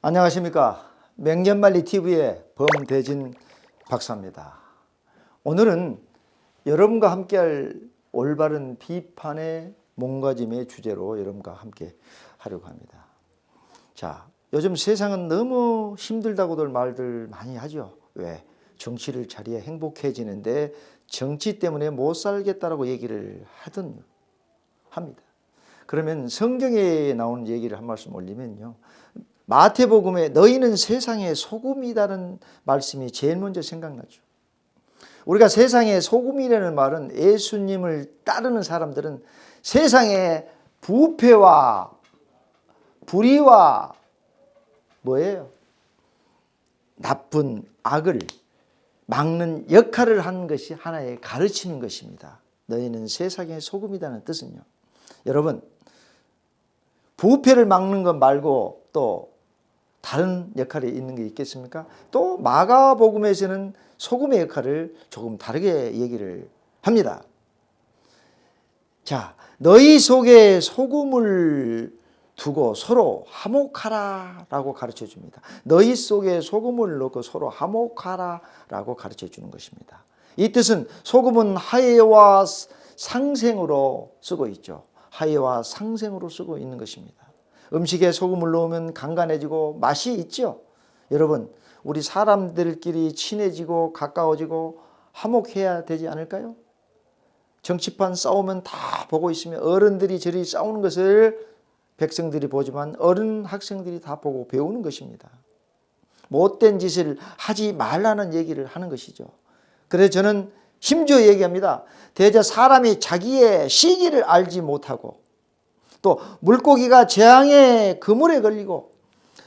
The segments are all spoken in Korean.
안녕하십니까. 맹년만리 TV의 범대진 박사입니다. 오늘은 여러분과 함께할 올바른 비판의 몸가짐의 주제로 여러분과 함께 하려고 합니다. 자, 요즘 세상은 너무 힘들다고들 말들 많이 하죠. 왜? 정치를 잘해야 행복해지는데 정치 때문에 못 살겠다라고 얘기를 하든 합니다. 그러면 성경에 나오는 얘기를 한 말씀 올리면요. 마태복음에 너희는 세상의 소금이라는 말씀이 제일 먼저 생각나죠. 우리가 세상의 소금이라는 말은 예수님을 따르는 사람들은 세상의 부패와 불의와 뭐예요? 나쁜 악을 막는 역할을 하는 것이 하나의 가르치는 것입니다. 너희는 세상의 소금이라는 뜻은요. 여러분, 부패를 막는 것 말고 또 다른 역할이 있는 게 있겠습니까? 또 마가복음에서는 소금의 역할을 조금 다르게 얘기를 합니다. 자, 너희 속에 소금을 두고 서로 화목하라 라고 가르쳐 줍니다. 너희 속에 소금을 넣고 서로 화목하라 라고 가르쳐 주는 것입니다. 이 뜻은 소금은 하해와 상생으로 쓰고 있죠. 하해와 상생으로 쓰고 있는 것입니다. 음식에 소금을 넣으면 간간해지고 맛이 있죠. 여러분, 우리 사람들끼리 친해지고 가까워지고 화목해야 되지 않을까요? 정치판 싸우면 다 보고 있으면 어른들이 저리 싸우는 것을 백성들이 보지만 어른 학생들이 다 보고 배우는 것입니다. 못된 짓을 하지 말라는 얘기를 하는 것이죠. 그래서 저는 심지어 얘기합니다. 대저 사람이 자기의 시기를 알지 못하고 또 물고기가 재앙의 그물에 걸리고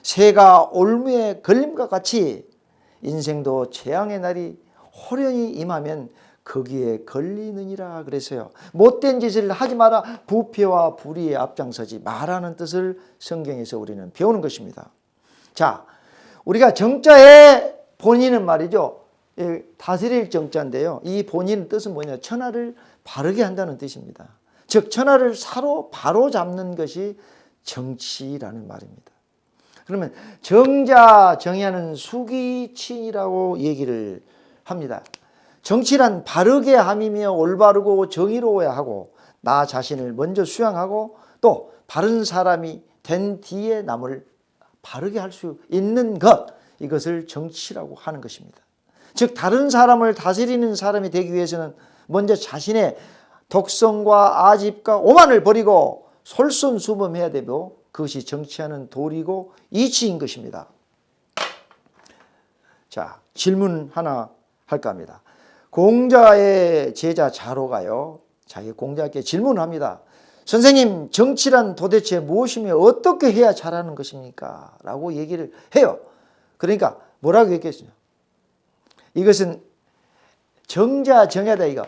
새가 올무에 걸림과 같이 인생도 재앙의 날이 호련히 임하면 거기에 걸리느니라 그래서요. 못된 짓을 하지 마라. 부패와 불의에 앞장서지 마라는 뜻을 성경에서 우리는 배우는 것입니다. 자, 우리가 정자의 본인은 말이죠. 다스릴 정자인데요. 이 본인 뜻은 뭐냐? 천하를 바르게 한다는 뜻입니다. 즉 천하를 사로 바로 잡는 것이 정치라는 말입니다. 그러면 정자 정의하는 수기친이라고 얘기를 합니다. 정치란 바르게 함이며 올바르고 정의로워야 하고 나 자신을 먼저 수양하고 또 바른 사람이 된 뒤에 남을 바르게 할 수 있는 것 이것을 정치라고 하는 것입니다. 즉 다른 사람을 다스리는 사람이 되기 위해서는 먼저 자신의 독성과 아집과 오만을 버리고 솔선수범해야 되고 그것이 정치하는 도리고 이치인 것입니다. 자 질문 하나 할까 합니다. 공자의 제자 자로가요. 자기 공자께 질문을 합니다. 선생님, 정치란 도대체 무엇이며 어떻게 해야 잘하는 것입니까? 라고 얘기를 해요. 그러니까 뭐라고 얘기했어요? 이것은 정자 정야다 이거.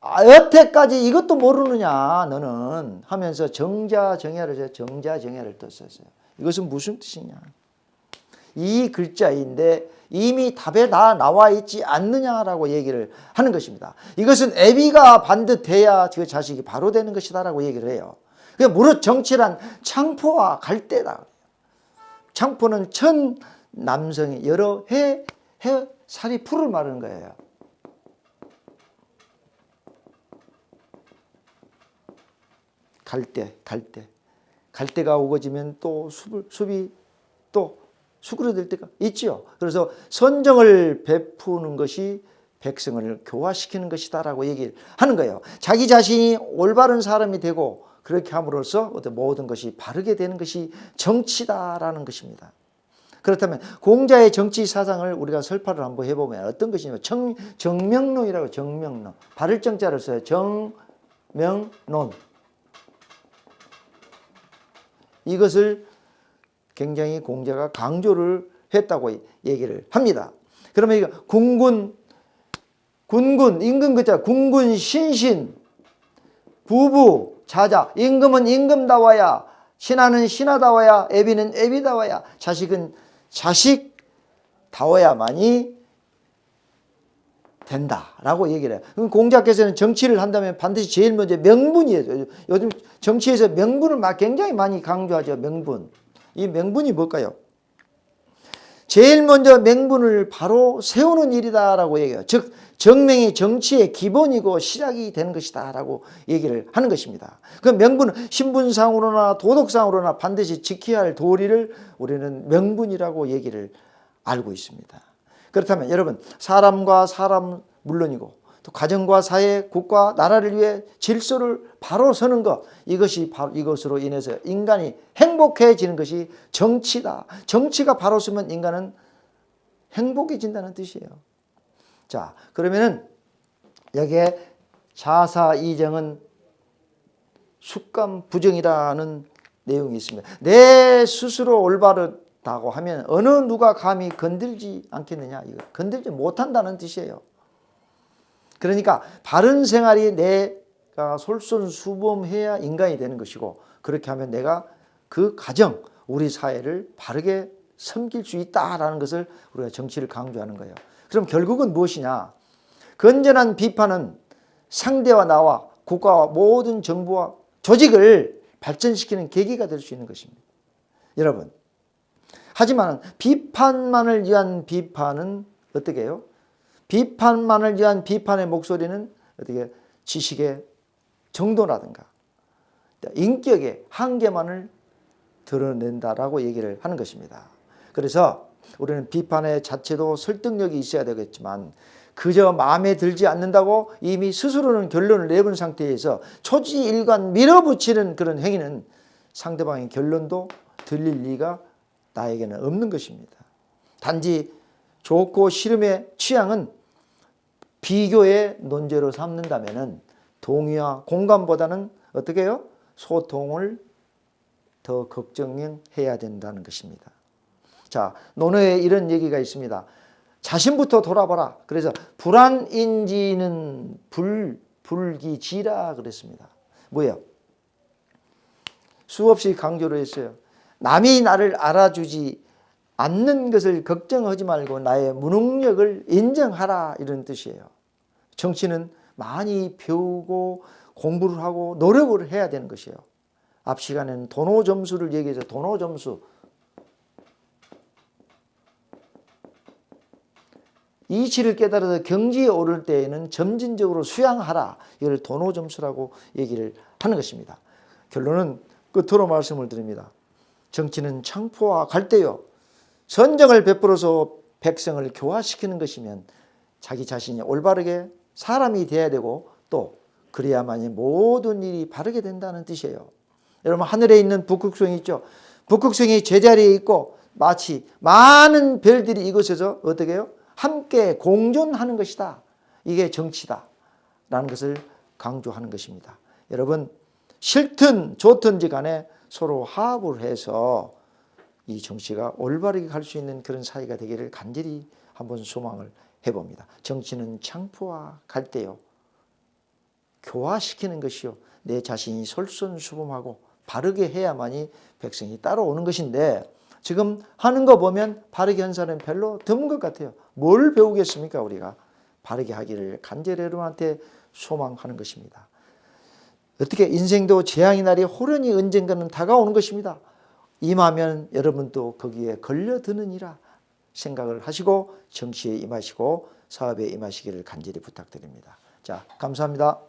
아, 여태까지 이것도 모르느냐 너는 하면서 정자 정야를 정자 정야를 떴었어요. 이것은 무슨 뜻이냐? 이 글자인데 이미 답에 다 나와 있지 않느냐라고 얘기를 하는 것입니다. 이것은 애비가 반듯해야 그 자식이 바로 되는 것이다라고 얘기를 해요. 그 무릇 정치란 창포와 갈대다. 창포는 천 남성이 여러 해, 해 살이 풀을 마르는 거예요. 갈대, 갈대. 갈대가 우거지면 또 숲을, 숲이 또 수그러들 때가 있지요. 그래서 선정을 베푸는 것이 백성을 교화시키는 것이다라고 얘기를 하는 거예요. 자기 자신이 올바른 사람이 되고 그렇게 함으로써 어떤 모든 것이 바르게 되는 것이 정치다라는 것입니다. 그렇다면 공자의 정치 사상을 우리가 설파를 한번 해보면 어떤 것이냐면 정, 정명론이라고 정명론 바를 정자를 써요. 정명론 이것을 굉장히 공자가 강조를 했다고 얘기를 합니다. 그러면 이거 군군, 군군, 임금 그자 군군 신신, 부부, 자자, 임금은 임금다워야, 신하는 신하다워야, 애비는 애비다워야, 자식은 자식다워야만이 된다라고 얘기를 해요. 그럼 공자께서는 정치를 한다면 반드시 제일 먼저 명분이에요. 요즘 정치에서 명분을 막 굉장히 많이 강조하죠. 명분. 이 명분이 뭘까요? 제일 먼저 명분을 바로 세우는 일이다라고 얘기해요. 즉 정명이 정치의 기본이고 시작이 되는 것이다라고 얘기를 하는 것입니다. 그 명분은 신분상으로나 도덕상으로나 반드시 지켜야 할 도리를 우리는 명분이라고 얘기를 알고 있습니다. 그렇다면 여러분 사람과 사람 물론이고 또 가정과 사회, 국가, 나라를 위해 질서를 바로 서는 것 이것이 바로 이것으로 인해서 인간이 행복해지는 것이 정치다. 정치가 바로 서면 인간은 행복해진다는 뜻이에요. 자, 그러면은 여기에 자사 이정은 숙감 부정이라는 내용이 있습니다. 내 스스로 올바르 다고 하면 어느 누가 감히 건들지 않겠느냐? 이거 건들지 못한다는 뜻이에요. 그러니까 바른 생활이 내가 솔선수범해야 인간이 되는 것이고 그렇게 하면 내가 그 가정, 우리 사회를 바르게 섬길 수 있다라는 것을 우리가 정치를 강조하는 거예요. 그럼 결국은 무엇이냐? 건전한 비판은 상대와 나와 국가와 모든 정부와 조직을 발전시키는 계기가 될 수 있는 것입니다. 여러분. 하지만 비판만을 위한 비판은 어떻게 해요? 비판만을 위한 비판의 목소리는 어떻게 지식의 정도라든가 인격의 한계만을 드러낸다라고 얘기를 하는 것입니다. 그래서 우리는 비판의 자체도 설득력이 있어야 되겠지만 그저 마음에 들지 않는다고 이미 스스로는 결론을 내본 상태에서 초지일관 밀어붙이는 그런 행위는 상대방의 결론도 들릴 리가 나에게는 없는 것입니다. 단지 좋고 싫음의 취향은 비교의 논제로 삼는다면은 동의와 공감보다는 어떻게 해요? 소통을 더 걱정해야 된다는 것입니다. 자, 논어에 이런 얘기가 있습니다. 자신부터 돌아봐라. 그래서 불안인지는 불, 불기지라 그랬습니다. 뭐예요? 수없이 강조를 했어요. 남이 나를 알아주지 않는 것을 걱정하지 말고 나의 무능력을 인정하라 이런 뜻이에요. 정치는 많이 배우고 공부를 하고 노력을 해야 되는 것이에요. 앞 시간에는 도노 점수를 얘기해서 도노 점수 이치를 깨달아서 경지에 오를 때에는 점진적으로 수양하라. 이걸 도노 점수라고 얘기를 하는 것입니다. 결론은 끝으로 말씀을 드립니다. 정치는 창포와 갈대요. 선정을 베풀어서 백성을 교화시키는 것이면 자기 자신이 올바르게 사람이 돼야 되고 또 그래야만이 모든 일이 바르게 된다는 뜻이에요. 여러분 하늘에 있는 북극성이 있죠. 북극성이 제자리에 있고 마치 많은 별들이 이곳에서 어떻게 해요? 함께 공존하는 것이다. 이게 정치다. 라는 것을 강조하는 것입니다. 여러분 싫든 좋든지 간에 서로 화합을 해서 이 정치가 올바르게 갈 수 있는 그런 사회가 되기를 간절히 한번 소망을 해봅니다. 정치는 창포와 갈대요. 교화시키는 것이요. 내 자신이 솔선수범하고 바르게 해야만이 백성이 따라오는 것인데 지금 하는 거 보면 바르게 한 사람은 별로 드문 것 같아요. 뭘 배우겠습니까 우리가? 바르게 하기를 간절히 여러분한테 소망하는 것입니다. 어떻게 인생도 재앙의 날이 호련히 언젠가는 다가오는 것입니다. 임하면 여러분도 거기에 걸려드느니라 생각을 하시고 정치에 임하시고 사업에 임하시기를 간절히 부탁드립니다. 자, 감사합니다.